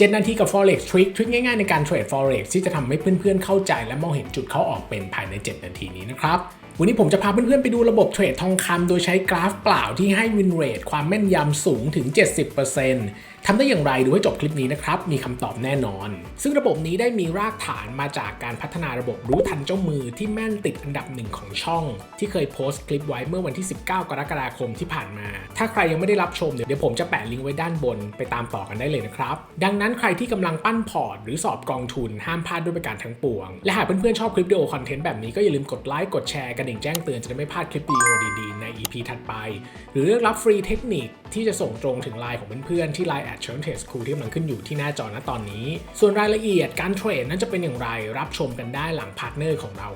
7 นาทีกับ forex trick ทริคง่ายๆในการเทรด forex ที่จะทำให้เพื่อนๆเข้าใจ และมองเห็นจุดเข้าออกเป็นภายใน 7 นาทีนี้นะครับวันนี้ผมจะพาเพื่อนๆไปดูระบบเทรดทองคำโดยใช้กราฟเปล่าที่ให้ win rate ความแม่นยำสูงถึง 70% ทำได้อย่างไรดูให้จบคลิปนี้นะครับ มีคำตอบแน่นอน ซึ่งระบบนี้ได้มีรากฐานมาจากการพัฒนาระบบรู้ทันเจ้ามือที่แม่นติดอันดับหนึ่งของช่อง ที่เคยโพสต์คลิปไว้เมื่อวันที่ 19 กรกฎาคมที่ผ่านมา ถ้าใครยังไม่ได้รับชมเดี๋ยวผมจะแปะลิงก์ไว้ด้านบนไปตามต่อกันได้เลยนะครับ ดังนั้นใครที่กำลังปั้นพอร์ตหรือสอบกองทุนห้ามพลาดด้วยประการทั้งปวง และหากเพื่อนๆชอบคลิปวิดีโอคอนเทนต์แบบนี้ก็อย่าลืมกดไลค์กดแชร์กระดิ่งแจ้งเตือนจะได้ไม่พลาดคลิปวิดีโอดีๆใน EP ถัดไป หรือเลือกรับฟรีเทคนิค ที่จะส่งตรงถึงไลน์ของเพื่อนๆที่ไลน์แอดเชิญเทสคูที่กำลังขึ้นอยู่ที่หน้าจอณตอนนี้ ส่วนรายละเอียดการเทรดนั้นจะเป็นอย่างไรรับชมกันได้หลังพาร์ทเนอร์ของเรา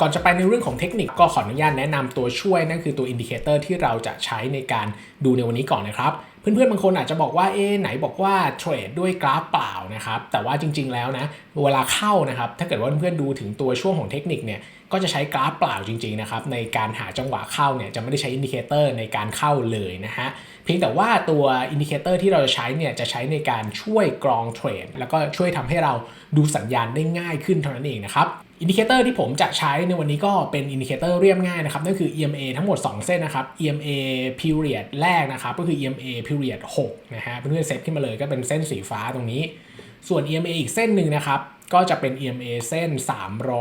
ก่อนจะไปในเรื่องของเทคนิคก็ขออนุญาตแนะนำตัวช่วยนั่นคือตัวอินดิเคเตอร์ที่เราจะใช้ในการดูในวันนี้ก่อนนะครับ เพื่อนๆบางคนอาจจะบอกว่าเอ๊ไหนบอกว่าเทรดด้วยกราฟเปล่านะครับแต่ว่าจริง ๆแล้วนะเวลาเข้านะครับถ้าเกิดว่าเพื่อนๆดูถึงตัวช่วงของเทคนิคเนี่ย ก็จะใช้กราฟเปล่าจริงๆนะครับในการหาจังหวะเข้าเนี่ยจะไม่ได้ใช้อินดิเคเตอร์ในการเข้าเลยนะฮะเพียงแต่ว่าตัวอินดิเคเตอร์ที่เราจะใช้เนี่ยจะใช้ในการช่วยกรองเทรดแล้วก็ช่วยทำให้เราดูสัญญาณได้ง่ายขึ้นเท่านั้นเองนะครับอินดิเคเตอร์ที่ผมจะใช้ในวันนี้ก็เป็นอินดิเคเตอร์เรียบง่ายนะครับนั่นคือ EMA ทั้งหมด 2 เส้นนะครับ EMA period แรกนะครับก็คือ EMA period 6นะฮะเพื่อนๆเซตขึ้นมาเลยก็เป็นเส้นสีฟ้าตรงนี้ ส่วน EMA อีกเส้นหนึ่งนะครับ ก็จะเป็น EMA เส้น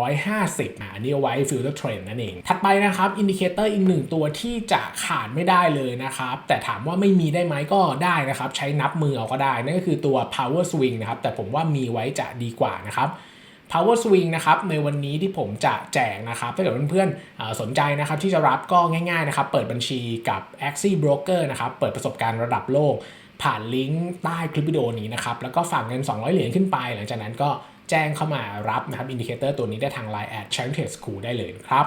350อะอันนี้เอาไว้ filter trend นั่นเอง ถัดไปนะครับอินดิเคเตอร์อีกหนึ่งตัวที่จะขาดไม่ได้เลยนะครับ แต่ถามว่าไม่มีได้ไหมก็ได้นะครับ ใช้นับมือเอาก็ได้ นั่นก็คือตัว power swing นะครับ แต่ผมว่ามีไว้จะดีกว่านะครับ power swing นะครับในวันนี้ที่ผมจะแจกนะครับ ถ้าเกิดเพื่อนๆอ่าสนใจนะครับที่จะรับก็ง่ายๆนะครับเปิดบัญชีกับ Axie Broker นะครับเปิดประสบการณ์ระดับโลก ผ่านลิงก์ใต้คลิปวิดีโอนี้นะครับแล้วก็ฝากเงิน 200 เหรียญขึ้นไป หลังจากนั้นก็ แจ้งเข้ามารับนะครับอินดิเคเตอร์ตัวนี้ได้ทาง Line แอด c h a n t e School ได้เลยครับ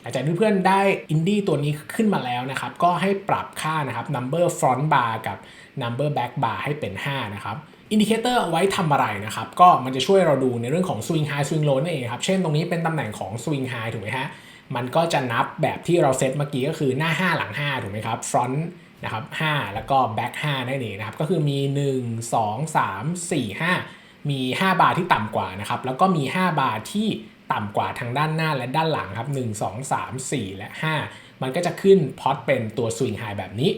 หลังจากที่เพื่อนได้อินดี้ตัวนี้ขึ้นมาแล้วนะครับ ก็ให้ปรับค่านะครับ number front bar กับ number back bar ให้เป็น 5 นะครับอินดิเคเตอร์เอาไว้ทำอะไรนะครับ ก็มันจะช่วยเราดูในเรื่องของ swing high swing low นั่นเองครับ เช่นตรงนี้เป็นตำแหน่งของ swing high ถูกไหมฮะ มันก็จะนับแบบที่เราเซตเมื่อกี้ก็คือหน้า 5 หลัง 5 ถูกไหมครับ front นะครับ5แล้วก็ back 5นั่นเองนะครับ ก็คือมี 1 2 3 4 5 มี 5 บาร์ที่ต่ำกว่านะครับ แล้วก็มี 5 บาร์ที่ต่ำกว่าทางด้านหน้าและด้านหลังครับ 1 2 3 4 และ 5 มันก็จะขึ้นพอตเป็นตัว swing high แบบนี้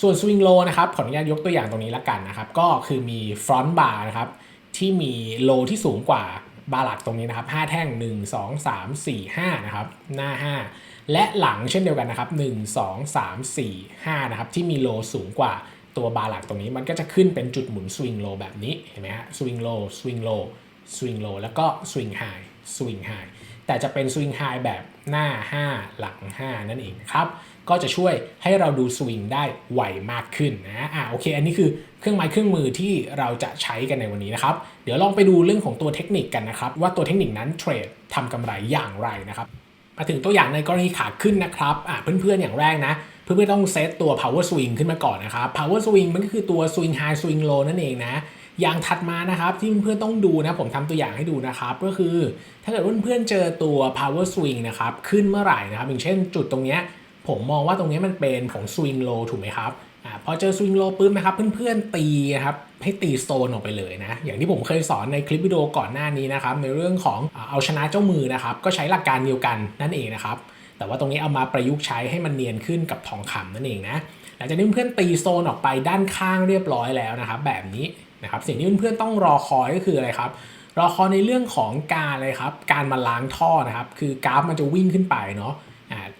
ส่วน swing low นะครับ ขออนุญาตยกตัวอย่างตรงนี้ละกันนะครับ ก็คือมี front bar นะครับ ที่มี low ที่สูงกว่าบาร์หลักตรงนี้นะครับ 5 แท่ง 1 2 3 4 5 นะครับ หน้า 5 และหลังเช่นเดียวกันนะครับ 1 2 3 4 5 นะครับ ที่มี low สูงกว่า ตัวบาร์หลักตรงนี้มันก็จะขึ้นเป็นจุดหมุน swing low แบบนี้เห็นไหมฮะ swing low swing low swing low แล้วก็ swing high swing high แต่จะเป็น swing high แบบหน้า 5 หลัง 5 นั่นเองครับ ก็จะช่วยให้เราดูสวิงได้ไวมากขึ้นนะอะโอเค อันนี้คือเครื่องไม้เครื่องมือที่เราจะใช้กันในวันนี้นะครับ เดี๋ยวลองไปดูเรื่องของตัวเทคนิคกันนะครับ ว่าตัวเทคนิคนั้นเทรดทำกำไรอย่างไรนะครับ มาถึงตัวอย่างในกรณีขาขึ้นนะครับอะเพื่อนๆอย่างแรกนะ เพื่อนๆต้องเซตตัว power swing ขึ้นมาก่อนนะครับ power swing มันก็คือตัว swing high swing low นั่นเองนะอย่างถัดมานะครับที่เพื่อนๆต้องดูนะผมทำตัวอย่างให้ดูนะครับก็คือ ถ้าเกิดเพื่อนๆเจอตัว power swing นะครับขึ้นเมื่อไหร่นะครับอย่างเช่นจุดตรงเนี้ยผมมองว่าตรงนี้มันเป็นของ swing low ถูกไหมครับอ่าพอเจอ swing low ปุ๊บนะครับเพื่อนๆตีนะครับให้ตีโซนออกไปเลยนะอย่างที่ผมเคยสอนในคลิปวิดีโอก่อนหน้านี้นะครับในเรื่องของเอาชนะเจ้ามือนะครับก็ใช้หลักการเดียวกันนั่นเองนะครับ แต่ว่าตรงนี้เอามาประยุกต์ใช้ให้มันเนียนขึ้นกับทองคำนั่นเองนะหลังจากนี้เพื่อนๆตีโซนออกไปด้านข้างเรียบร้อยแล้วนะครับแบบนี้นะครับสิ่งที่เพื่อนๆต้องรอคอยก็คืออะไรครับรอคอยในเรื่องของการอะไรครับการมาล้างท่อนะครับคือกราฟมันจะวิ่งขึ้นไปเนาะ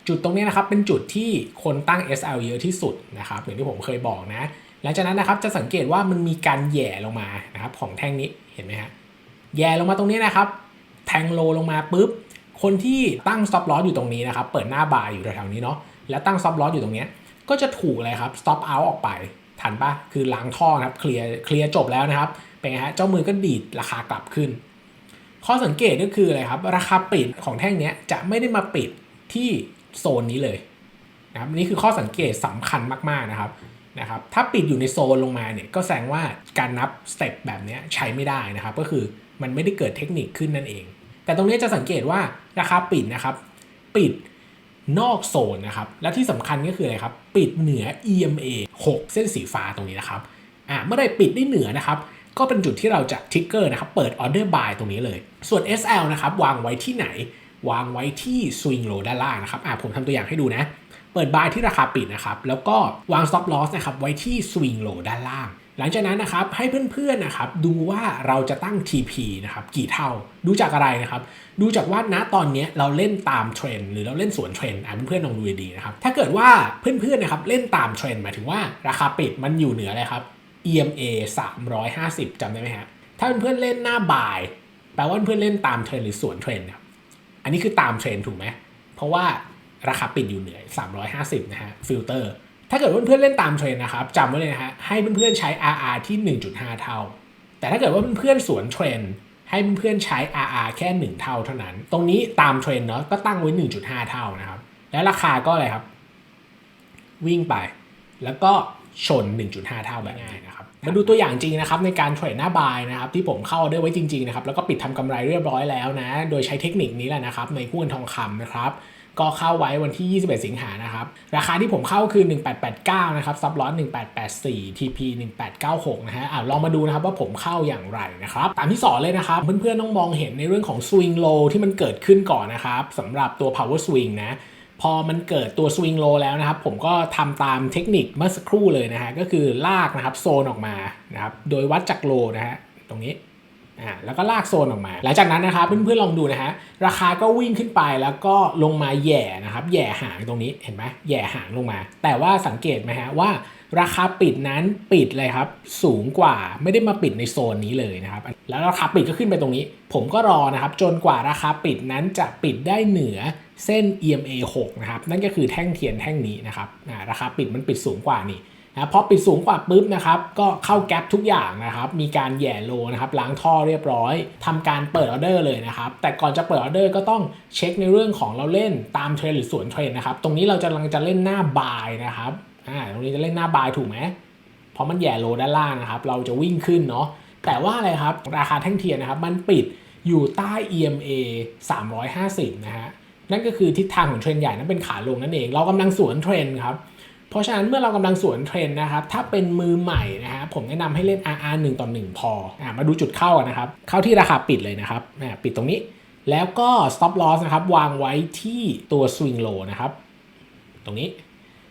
จุดตรงนี้นะครับเป็นจุดที่คนตั้ง SL เยอะที่สุดนะครับอย่างที่ผมเคยบอกนะหลังจากนั้นนะครับจะสังเกตว่ามันมีการแย่ลงมานะครับของแท่งนี้เห็นไหมฮะแย่ลงมาตรงนี้นะครับแทงโลลงมาปุ๊บ คนที่ตั้ง stop loss อยู่ตรงนี้นะครับ เปิดหน้าบาร์อยู่แถวๆนี้เนาะ แล้วตั้ง stop loss อยู่ตรงเนี้ยก็จะถูกเลยครับ stop out ออกไป ทันปะคือล้างท่อนะครับ เคลียร์ เคลียร์จบแล้วนะครับ เป็นไงฮะ เจ้ามือก็ดีดราคากลับขึ้น ข้อสังเกตก็คืออะไรครับ ราคาปิดของแท่งนี้จะไม่ได้มาปิดที่โซนนี้เลยนะครับ นี่คือข้อสังเกตสำคัญมากๆนะครับ นะครับ ถ้าปิดอยู่ในโซนลงมาเนี่ย ก็แสดงว่าการนับสเต็ปแบบนี้ใช้ไม่ได้นะครับ ก็คือมันไม่ได้เกิดเทคนิคขึ้นนั่นเอง แต่ตรงนี้จะสังเกตว่าราคาปิดนะครับ ปิดนอกโซนนะครับ และที่สำคัญก็คืออะไรครับ ปิดเหนือ EMA 6 เส้นสีฟ้าตรงนี้นะครับอ่าเมื่อใดปิดได้เหนือนะครับ ก็เป็นจุดที่เราจะทิกเกอร์นะครับ เปิดออเดอร์บายตรงนี้เลย ส่วน SL นะครับ วางไว้ที่ไหน วางไว้ที่ swing low ด้านล่างนะครับอ่าผมทำตัวอย่างให้ดูนะ เปิดบายที่ราคาปิดนะครับ แล้วก็วาง stop loss นะครับ ไว้ที่ swing low ด้านล่าง หลังจากนั้นนะครับให้เพื่อนๆนะครับดูว่าเราจะตั้ง TP นะครับกี่เท่า ดูจากอะไรนะครับ ดูจากว่าณตอนนี้เราเล่นตามเทรนหรือเราเล่นสวนเทรนอะเพื่อนๆลองดูดีนะครับถ้าเกิดว่าเพื่อนๆนะครับเล่นตามเทรนหมายถึงว่าราคาปิดมันอยู่เหนืออะไรครับ EMA 350จำได้ไหมฮะถ้าเพื่อนๆเล่นหน้าบ่าย แปลว่าเพื่อนเล่นตามเทรนหรือสวนเทรนครับอันนี้คือตามเทรนถูกไหมเพราะว่าราคาปิดอยู่เหนือ 350 นะฮะฟิลเตอร์ ถ้าเกิดว่าเพื่อนๆเล่นตามเทรนนะครับจำไว้เลยนะฮะให้เพื่อนๆใช้ RR ที่ 1.5 เท่า แต่ถ้าเกิดว่าเพื่อนๆสวนเทรนให้เพื่อนๆใช้ RR แค่ 1 เท่าเท่านั้น ตรงนี้ตามเทรนเนาะก็ตั้งไว้ 1.5 เท่านะครับ แล้วราคาก็อะไรครับ วิ่งไป แล้วก็ชน 1.5 เท่าแบบง่ายนะครับ มาดูตัวอย่างจริงนะครับในการเทรดหน้าบายนะครับที่ผมเข้าด้วยไว้จริงๆนะครับแล้วก็ปิดทำกำไรเรียบร้อยแล้วนะ โดยใช้เทคนิคนี้แหละนะครับในหุ้นทองคำนะครับ ก็เข้าไว้วันที่ 21 สิงหานะครับ ราคาที่ผมเข้าคือ 1889 นะครับ ซับลอส1884 TP 1896 นะฮะอ่าลองมาดูนะครับว่าผมเข้าอย่างไรนะครับ ตามที่สอนเลยนะครับ เพื่อนๆต้องมองเห็นในเรื่องของ swing low ที่มันเกิดขึ้นก่อนนะครับสำหรับตัว power swing นะพอมันเกิดตัว swing low แล้วนะครับ ผมก็ทำตามเทคนิคเมื่อสักครู่เลยนะฮะ ก็คือลากนะครับโซนออกมานะครับ โดยวัดจากโลนะฮะ ตรงนี้ อ่าแล้วก็ลากโซนออกมา หลังจากนั้นนะครับเพื่อนๆลองดูนะฮะราคาก็วิ่งขึ้นไปแล้วก็ลงมาแย่นะครับแย่หางตรงนี้เห็นไหมแย่หางลงมา แต่ว่าสังเกตไหมฮะว่าราคาปิดนั้นปิดเลยครับ สูงกว่าไม่ได้มาปิดในโซนนี้เลยนะครับ แล้วราคาปิดก็ขึ้นไปตรงนี้ ผมก็รอนะครับ จนกว่าราคาปิดนั้นจะปิดได้เหนือเส้น EMA 6 นะครับ นั่นก็คือแท่งเทียนแท่งนี้นะครับอ่าราคาปิดมันปิดสูงกว่านี่ นะพอปิดสูงกว่าปุ๊บนะครับก็เข้าแก๊ปทุกอย่างนะครับมีการแย่โลนะครับล้างท่อเรียบร้อยทำการเปิดออเดอร์เลยนะครับแต่ก่อนจะเปิดออเดอร์ก็ต้องเช็คในเรื่องของเราเล่นตามเทรนหรือสวนเทรนนะครับตรงนี้เราจะกำลังจะเล่นหน้าบายนะครับอ่าตรงนี้จะเล่นหน้าบายถูกไหมเพราะมันแย่โลด้านล่างนะครับเราจะวิ่งขึ้นเนาะแต่ว่าอะไรครับราคาแท่งเทียนนะครับมันปิดอยู่ใต้ EMA 350 นะฮะนั่นก็คือทิศทางของเทรนใหญ่นั้นเป็นขาลงนั่นเอง เรากำลังสวนเทรนครับ เพราะฉะนั้นเมื่อเรากำลังสวนเทรนด์นะครับถ้าเป็นมือใหม่นะฮะผมแนะนำให้เล่น RR 1ต่อ1พออ่ามาดูจุดเข้านะครับ เข้าที่ราคาปิดเลยนะครับปิดตรงนี้ แล้วก็ stop loss นะครับวางไว้ที่ตัว swing low นะครับตรงนี้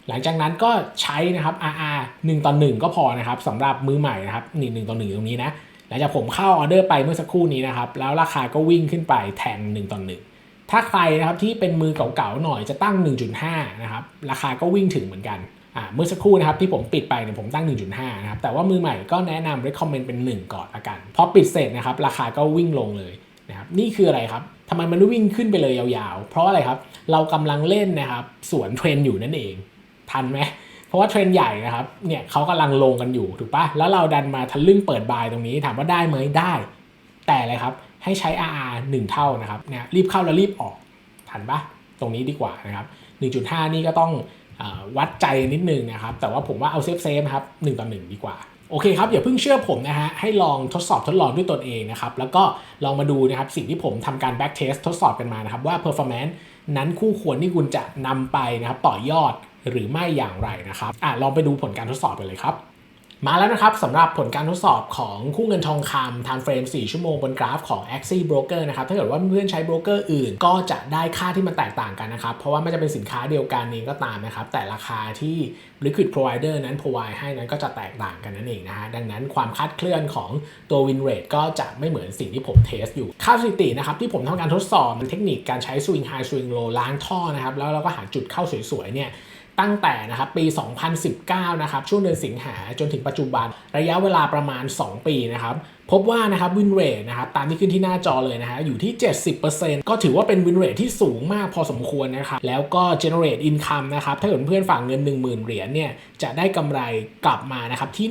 หลังจากนั้นก็ใช้นะครับ RR 1ต่อ1ก็พอนะครับสำหรับมือใหม่นะครับนี่1ต่อ1ตรงนี้นะหลังจากผมเข้าออเดอร์ไปเมื่อสักครู่นี้นะครับ แล้วราคาก็วิ่งขึ้นไปแทง1ต่อ1 ถ้าใครนะครับที่เป็นมือเก่าๆหน่อยจะตั้ง 1.5 นะครับ ราคาก็วิ่งถึงเหมือนกันอ่าเมื่อสักครู่นะครับที่ผมปิดไปเนี่ยผมตั้ง 1.5 นะครับ แต่ว่ามือใหม่ก็แนะนำ recommend เป็น 1 ก่อนละกัน พอปิดเสร็จนะครับ ราคาก็วิ่งลงเลยนะครับนี่คืออะไรครับทำไมมันไม่วิ่งขึ้นไปเลยยาวๆ เพราะอะไรครับ เรากำลังเล่นนะครับสวนเทรนอยู่นั่นเอง ทันไหมเพราะว่าเทรนใหญ่นะครับเนี่ยเขากำลังลงกันอยู่ถูกปะแล้วเราดันมาทะลึ่งเปิดบายตรงนี้ถามว่าได้ไหมได้ แต่อะไรครับ ให้ใช้ RR 1 เท่านะครับเนี่ยรีบเข้าแล้วรีบออกทันปะตรงนี้ดีกว่านะครับ 1.5 นี่ก็ต้องอวัดใจนิดนึงนะครับ แต่ว่าผมว่าเอาเซฟเซฟครับ1ต่อ1ดีกว่าโอเคครับอย่าเพิ่งเชื่อผมนะฮะให้ลองทดสอบทดลองด้วยตนเองนะครับแล้วก็ลองมาดูนะครับสิ่งที่ผมทำการ back test ทดสอบกันมานะครับว่า performance นั้นคู่ควรที่คุณจะนำไปนะครับต่อยอดหรือไม่อย่างไรนะครับอะลองไปดูผลการทดสอบกันเลยครับ มาแล้วนะครับสำหรับผลการทดสอบของคู่เงินทองคำ time frame 4 ชั่วโมงบนกราฟของ Axie Broker นะครับถ้าเกิดว่าเพื่อนใช้โบรกเกอร์อื่น ก็จะได้ค่าที่มันแตกต่างกันนะครับ เพราะว่าไม่จะเป็นสินค้าเดียวกันเองก็ตามนะครับ แต่ราคาที่ Liquid Provider นั้น provide ให้นั้นก็จะแตกต่างกันนั่นเองนะฮะดังนั้นความคลาดเคลื่อนของตัว win rate ก็จะไม่เหมือนสิ่งที่ผมเทสอยู่ ค่าสถิตินะครับที่ผมทำการทดสอบเทคนิคการใช้ swing high swing low ล้างท่อนะครับแล้วเราก็หาจุดเข้าสวยๆเนี่ย ตั้งแต่นะครับปี 2019 นะครับช่วงเดือนสิงหาจนถึงปัจจุบันระยะเวลาประมาณ 2 ปีนะครับพบว่านะครับวินเรทนะครับตามที่ขึ้นที่หน้าจอเลยนะฮะอยู่ที่ 70%ก็ถือว่าเป็นวินเรทที่สูงมากพอสมควรนะครับแล้วก็ generate income นะครับถ้าเกิดเพื่อนฝากเงิน 10,000 เหรียญเนี่ยจะได้กำไรกลับมานะครับที่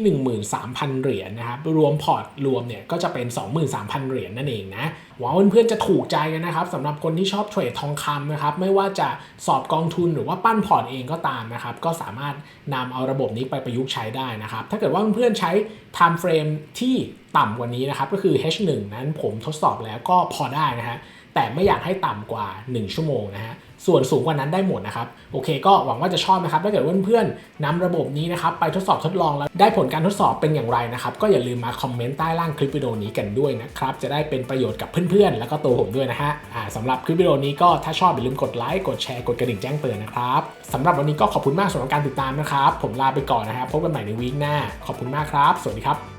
13,000 เหรียญนะครับรวมพอร์ตรวมเนี่ยก็จะเป็น 23,000 เหรียญนั่นเองนะหวังว่าเพื่อนๆจะถูกใจกันนะครับสำหรับคนที่ชอบเทรดทองคำนะครับไม่ว่าจะสอบกองทุนหรือว่าปั้นพอร์ตเองก็ตามนะครับก็สามารถนำเอาระบบนี้ไปประยุกต์ใช้ได้นะครับถ้าเกิดว่าเพื่อนๆใช้ time frame ที่ ต่ำกว่านี้นะครับก็คือ H1 นั้นผมทดสอบแล้วก็พอได้นะฮะแต่ไม่อยากให้ต่ำกว่า 1 ชั่วโมงนะฮะส่วนสูงกว่านั้นได้หมดนะครับโอเค ก็หวังว่าจะชอบนะครับถ้าเกิดเพื่อนๆนำระบบนี้นะครับไปทดสอบทดลองแล้วได้ผลการทดสอบเป็นอย่างไรนะครับก็อย่าลืมมาคอมเมนต์ใต้ล่างคลิปวิดีโอนี้กันด้วยนะครับจะได้เป็นประโยชน์กับเพื่อนๆ แล้วก็ตัวผมด้วยนะฮะอ่าสำหรับคลิปวิดีโอนี้ก็ถ้าชอบอย่าลืมกดไลค์กดแชร์กดกระดิ่งแจ้งเตือนนะครับสำหรับวันนี้ก็ขอบคุณมากสำหรับการติดตามนะครับผมลาไปก่อนนะครับพบกันใหม่ในวีคหน้า ขอบคุณมากครับ สวัสดีครับ